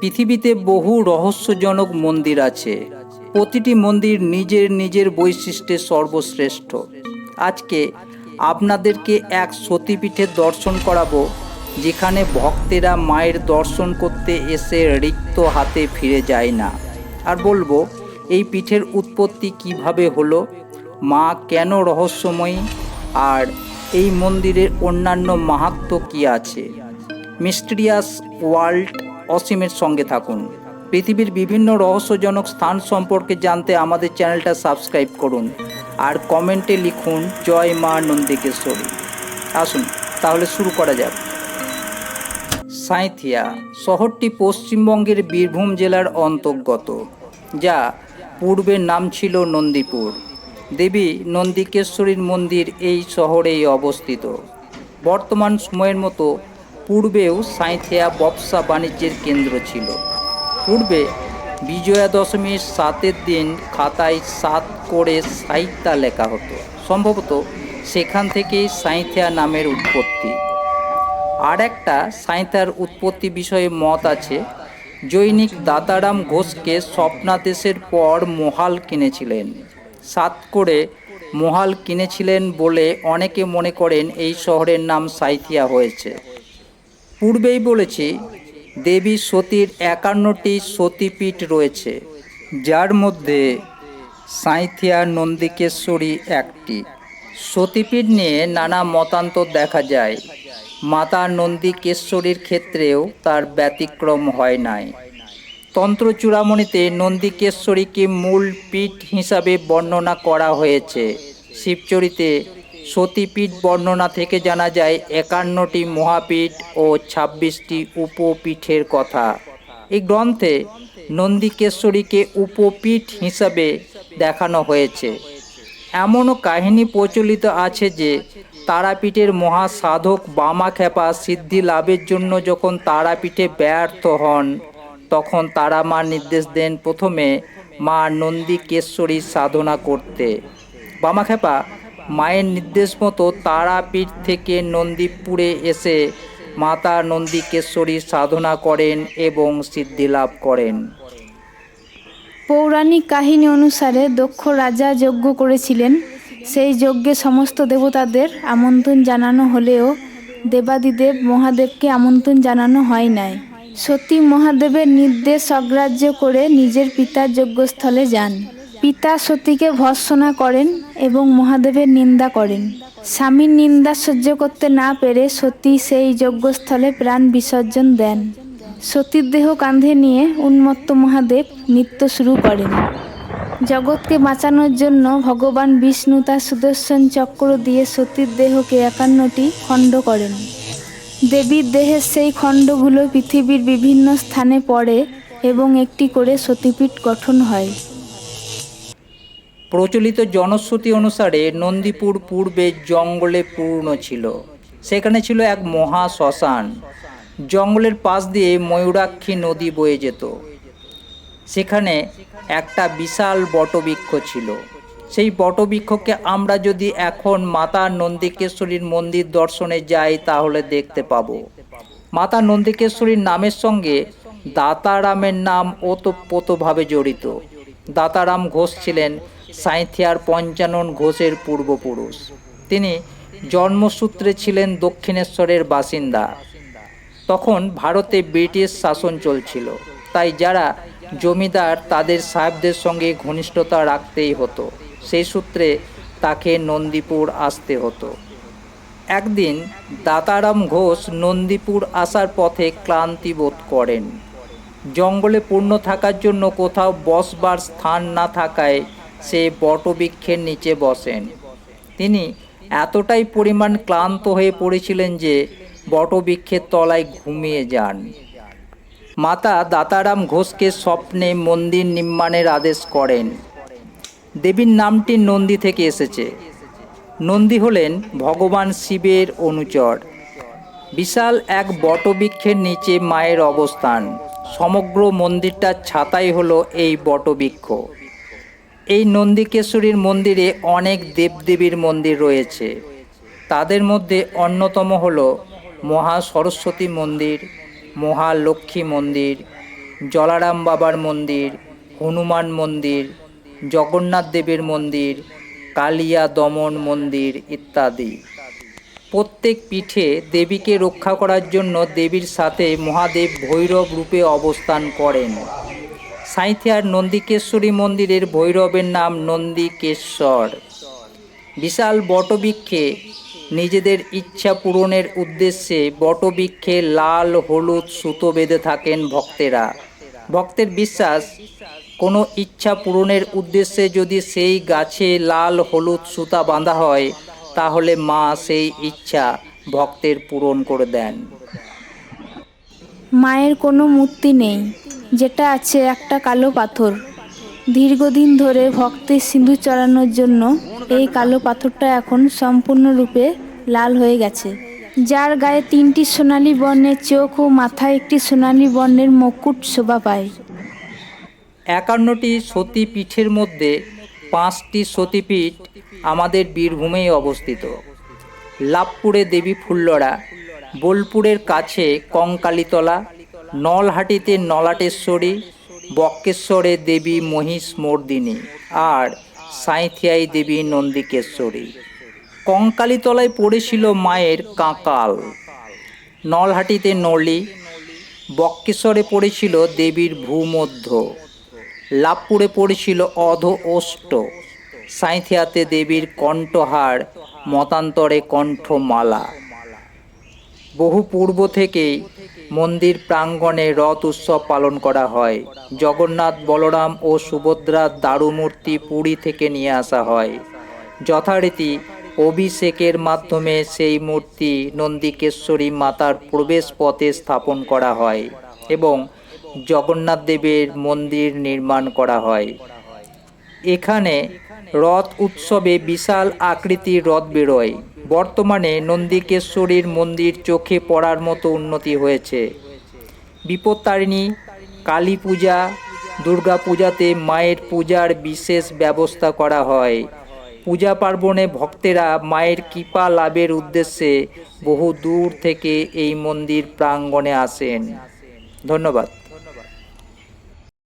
পৃথিবীতে বহু রহস্যজনক মন্দির আছে। প্রতিটি মন্দির নিজের নিজের বৈশিষ্ট্যে সর্বশ্রেষ্ঠ। আজকে আপনাদেরকে এক সতীপীঠের দর্শন করাবো, যেখানে ভক্তেরা মায়ের দর্শন করতে এসে রিক্ত হাতে ফিরে যায় না। আর বলব, এই পীঠের উৎপত্তি কীভাবে হলো, মা কেন রহস্যময়ী, আর এই মন্দিরের অন্যান্য মাহাত্ম্য কি আছে? মিস্টিরিয়াস ওয়ার্ল্ড অসীমের সঙ্গে থাকুন। পৃথিবীর বিভিন্ন রহস্যজনক স্থান সম্পর্কে জানতে আমাদের চ্যানেলটা সাবস্ক্রাইব করুন আর কমেন্টে লিখুন, জয় মা নন্দিকেশ্বরী আসুন, তাহলে শুরু করা যাক। সাঁইথিয়া শহরটি পশ্চিমবঙ্গের বীরভূম জেলার অন্তর্গত, যা পূর্বের নাম ছিল নন্দীপুর। দেবী নন্দিকেশ্বরীর মন্দির এই শহরেই অবস্থিত। বর্তমান সময়ের মতো পূর্বেও সাঁইথিয়া ব্যবসা বাণিজ্যের কেন্দ্র ছিল। পূর্বে বিজয়া দশমীর সাতের দিন খাতায় সাত করে সাহিত্যা লেখা হতো। সম্ভবত সেখান থেকেই সাঁইথিয়া নামের উৎপত্তি। আর একটা সাঁইতার উৎপত্তি বিষয়ে মত আছে, জৈনিক দাতারাম ঘোষকে স্বপ্নাদেশের পর মহাল কিনেছিলেন। সাত করে মহাল কিনেছিলেন বলে অনেকে মনে করেন এই শহরের নাম সাঁইথিয়া হয়েছে। পূর্বেই বলেছি, দেবী সতীর একান্নটি সতীপীঠ রয়েছে, যার মধ্যে সাঁইথিয়া নন্দিকেশ্বরী একটি। সতীপীঠ নিয়ে নানা মতান্তর দেখা যায়। মাতা নন্দিকেশ্বরীর ক্ষেত্রেও তার ব্যতিক্রম হয় নাই। তন্ত্র চূড়ামণিতে নন্দিকেশ্বরীকে মূল পীঠ হিসাবে বর্ণনা করা হয়েছে। শিবচরিতে সতীপীঠ বর্ণনা থেকে জানা যায়, একান্নটি মহাপীঠ ও ছাব্বিশটি উপপীঠের কথা। এই গ্রন্থে নন্দিকেশ্বরীকে উপপীঠ হিসাবে দেখানো হয়েছে। এমনও কাহিনী প্রচলিত আছে যে, তারাপীঠের মহাসাধক বামাখ্যাপা সিদ্ধি লাভের জন্য যখন তারাপীঠে ব্যর্থ হন, তখন তারা মা নির্দেশ দেন প্রথমে মা নন্দিকেশ্বরী সাধনা করতে। বামাখ্যাপা মায়ের নির্দেশ মতো তারাপীঠ থেকে নন্দীপুরে এসে মাতা নন্দিকেশ্বরী সাধনা করেন এবং সিদ্ধি লাভ করেন। পৌরাণিক কাহিনী অনুসারে দক্ষ রাজা যজ্ঞ করেছিলেন। সেই যজ্ঞে সমস্ত দেবতাদের আমন্ত্রণ জানানো হলেও দেবাদিদেব মহাদেবকে আমন্ত্রণ জানানো হয় নাই। সতী মহাদেবের নির্দেশ অগ্রাহ্য করে নিজের পিতার যজ্ঞস্থলে যান। পিতা সতীকে ভর্সনা করেন এবং মহাদেবের নিন্দা করেন। স্বামীর নিন্দা সহ্য করতে না পেরে সতী সেই যজ্ঞস্থলে প্রাণ বিসর্জন দেন। সতীর দেহ কাঁধে নিয়ে উন্মত্ত মহাদেব নৃত্য শুরু করেন। জগৎকে বাঁচানোর জন্য ভগবান বিষ্ণু তার সুদর্শন চক্র দিয়ে সতীর দেহকে একান্নটি খণ্ড করেন। দেবীর দেহের সেই খণ্ডগুলো পৃথিবীর বিভিন্ন স্থানে পড়ে এবং একটি করে সতীপীঠ গঠন হয়। প্রচলিত জনশ্রুতি অনুসারে নন্দীপুর পূর্বে জঙ্গলে পূর্ণ ছিল। সেখানে ছিল এক মহা শ্মশান। জঙ্গলের পাশ দিয়ে ময়ূরাক্ষী নদী বয়ে যেত। সেখানে একটা বিশাল বটবৃক্ষ ছিল। সেই বটবৃক্ষকে আমরা যদি এখন মাতা নন্দিকেশ্বরীর মন্দির দর্শনে যাই, তাহলে দেখতে পাবো। মাতা নন্দিকেশ্বরীর নামের সঙ্গে দাতারামের নাম ওতপ্রোতভাবে জড়িত। দাতারাম ঘোষ ছিলেন সাঁইথিয়ার পঞ্চানন ঘোষের পূর্বপুরুষ। তিনি জন্মসূত্রে ছিলেন দক্ষিণেশ্বরের বাসিন্দা। তখন ভারতে ব্রিটিশ শাসন চলছিল, তাই যারা জমিদার তাদের সাহেবদের সঙ্গে ঘনিষ্ঠতা রাখতেই হতো। সেই সূত্রে তাকে নন্দীপুর আসতে হতো। একদিন দাতারাম ঘোষ নন্দীপুর আসার পথে ক্লান্তি বোধ করেন। জঙ্গলে পূর্ণ থাকার জন্য কোথাও বসবার স্থান না থাকায় সে বটবৃক্ষের নিচে বসেন। তিনি এতটাই পরিমাণ ক্লান্ত হয়ে পড়েছিলেন যে বটবৃক্ষের তলায় ঘুমিয়ে যান। মাতা দাতারাম ঘোষকে স্বপ্নে মন্দির নির্মাণের আদেশ করেন। দেবীর নামটি নন্দী থেকে এসেছে। নন্দী হলেন ভগবান শিবের অনুচর। বিশাল এক বটবৃক্ষের নিচে মায়ের অবস্থান। সমগ্র মন্দিরটার ছাতাই হলো এই বটবৃক্ষ। এই নন্দিকেশ্বরীর মন্দিরে অনেক দেবদেবীর মন্দির রয়েছে। তাদের মধ্যে অন্যতম হল মহা সরস্বতী মন্দির মহালক্ষ্মী মন্দির, জলারাম বাবার মন্দির, হনুমান মন্দির, জগন্নাথ দেবের মন্দির, কালিয়া দমন মন্দির ইত্যাদি। প্রত্যেক পীঠে দেবীকে রক্ষা করার জন্য দেবীর সাথে মহাদেব ভৈরব রূপে অবস্থান করেন। সাঁইথিয়ার নন্দিকেশ্বরী মন্দিরের ভৈরবের নাম নন্দিকেশ্বর বিশাল বটবৃক্ষে নিজেদের ইচ্ছা পূরণের উদ্দেশ্যে বটবৃক্ষে লাল, হলুদ সুতো বেঁধে থাকেন ভক্তেরা। ভক্তের বিশ্বাস, কোনো ইচ্ছা পূরণের উদ্দেশ্যে যদি সেই গাছে লাল, হলুদ সুতা বাঁধা হয়, তাহলে মা সেই ইচ্ছা ভক্তের পূরণ করে দেন। মায়ের কোনো মূর্তি নেই। যেটা আছে একটা কালো পাথর। দীর্ঘদিন ধরে ভক্তের সিঁদুর চড়ানোর জন্য এই কালো পাথরটা এখন সম্পূর্ণরূপে লাল হয়ে গেছে। যার গায়ে তিনটি সোনালী বর্ণের চোখ ও মাথায় একটি সোনালী বর্ণের মুকুট শোভা পায়। একান্নটি সতীপীঠের মধ্যে পাঁচটি সতীপীঠ আমাদের বীরভূমেই অবস্থিত। লাভপুরে দেবী ফুল্লরা, বোলপুরের কাছে কঙ্কালীতলা নলহাটিতে নলাটেশ্বরী, বক্কেশ্বরে দেবী মহিষ মর্দিনী আর সাঁইথিয়াই দেবী নন্দিকেশ্বরী। কঙ্কালীতলায় পড়েছিল মায়ের কাঁকাল। নলহাটিতে নলি, বক্কেশ্বরে পড়েছিল দেবীর ভূমধ্য। লাভপুরে পড়েছিল অধ অষ্ট। সাঁইথিয়াতে দেবীর কণ্ঠহার, মতান্তরে কণ্ঠমালা। বহু পূর্ব থেকেই মন্দির প্রাঙ্গণে রথ উৎসব পালন করা হয়। জগন্নাথ, বলরাম ও সুভদ্রার দারুমূর্তি পুরী থেকে নিয়ে আসা হয়। যথারীতি অভিষেকের মাধ্যমে সেই মূর্তি নন্দিকেশ্বরী মাতার প্রবেশ পথে স্থাপন করা হয় এবং জগন্নাথ দেবের মন্দির নির্মাণ করা হয়। এখানে রথ উৎসবে বিশাল আকৃতির রথ বেরোয়। বর্তমানে নন্দিকেশ্বরীর মন্দির চোখে পড়ার মতো উন্নতি হয়েছে। বিপত্তারিণী, কালী পূজা, দুর্গা পূজাতে মায়ের পূজার বিশেষ ব্যবস্থা করা হয়। পূজা পার্বণে ভক্তেরা মায়ের কৃপা লাভের উদ্দেশ্যে বহু দূর থেকে এই মন্দির প্রাঙ্গণে আসেন। ধন্যবাদ।